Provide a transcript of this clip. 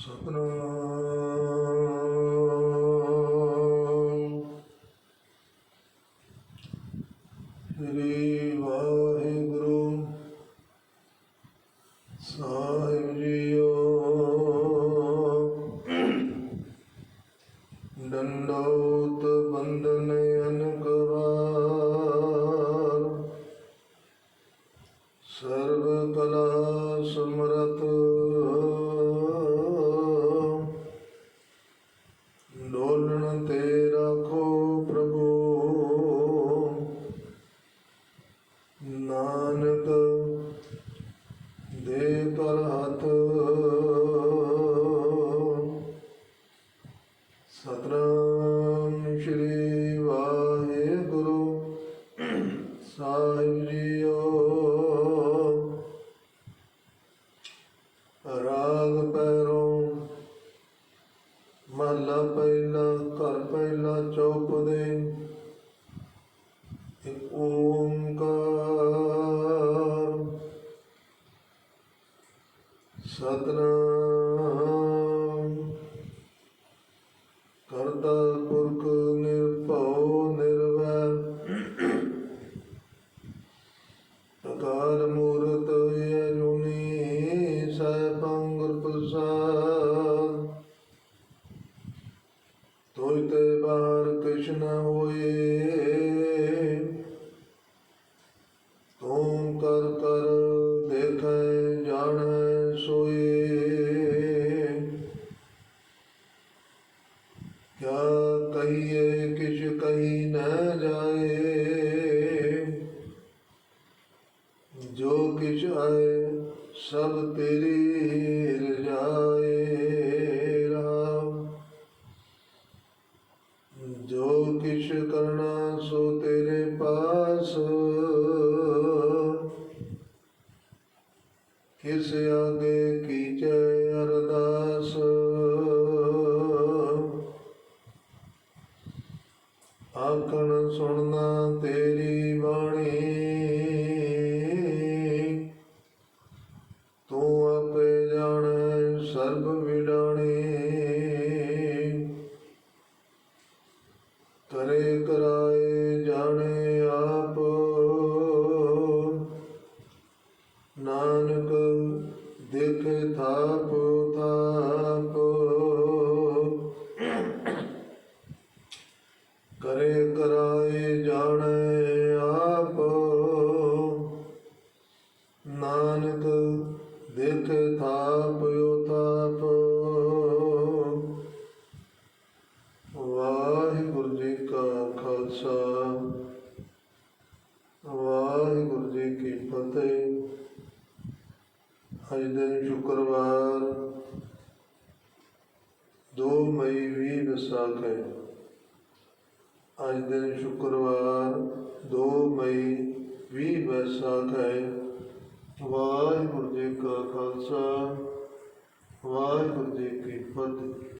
ਸਤਨਾਮ। ਸ੍ਰੀ ਵਾਹਿਗੁਰੂ ਸਾਹਿਬ ਜੀਓ। ਦੰਡੋਤ ਬੰਦਨ ਅਨਕਵਾਰ ਸਰਬ ਕਲਾ ਸਮਰਤ ਸਤਨਾਮ ਸ਼੍ਰੀ ਵਾਹਿਗੁਰੂ ਸਾਹਿਬ ਜੀਓ। ਰਾਗ ਪੈਰੋਂ ਮਹਲਾ ਪਹਿਲਾ, ਘਰ ਪਹਿਲਾ ਚੌਪ ਦੇ ਇੱਕ ਓੰਕਾਰ। ਸਤਨਾਮ ਸੈਭੰ ਗੁਰ ਪ੍ਰਸਾਦ ਤੋਇ ਤੇ ਬਾਰ ਕ੍ਰਿਸ਼ਨ ਹੋਏ। ਤੂੰ ਕਰ ਕਰ ਦੇਖੈ ਜਾਣੈ ਸੋਏ। ਕਿਆ ਕਹੀਏ ਕਿਛ ਕਹੀ ਨਾ ਜਾਏ। ਜੋ ਕਿਛ ਆਏ ਸਭ ਤੇਰੀ ਰਜਾਏ ਰਾਮ। ਜੋ ਕਿਛ ਕਰਨਾ, ਸੋ ਤੇਰੇ ਪਾਸ। ਕਿਸ ਆਗੇ ਕੀਚੈ ਅਰਦਾਸ। ਆਖਣ ਸੁਣਨਾ ਤੇਰੀ ਬਾਣੀ ਤੂੰ ਆਪੇ ਜਾਣੈ ਸਰਬ ਵਿਡਾਣੀ ਕਰੇ ਕਰਾਏ ਜਾਣੇ ਆਪ। ਨਾਨਕ ਦੇਖੇ ਥਾਪ ਥਾਪ। ਕਰੇ ਕਰਾਏ ਜਾਣੇ ਆਪ। ਨਾਨਕ ਦੇਖ ਥਾਪ ਉਤਾਪ ਵਾਹਿਗੁਰੂ ਅੱਜ ਦਿਨ ਸ਼ੁੱਕਰਵਾਰ 2 ਮਈ 20 ਵਿਸਾਖ ਹੈ। ਅੱਜ ਦਿਨ ਸ਼ੁੱਕਰਵਾਰ 2 ਮਈ 20 ਵਿਸਾਖ ਹੈ। ਵਾਹਿਗੁਰੂ ਜੀ ਕਾ ਖਾਲਸਾ, ਵਾਹਿਗੁਰੂ ਜੀ ਕੀ ਫਤਿਹ।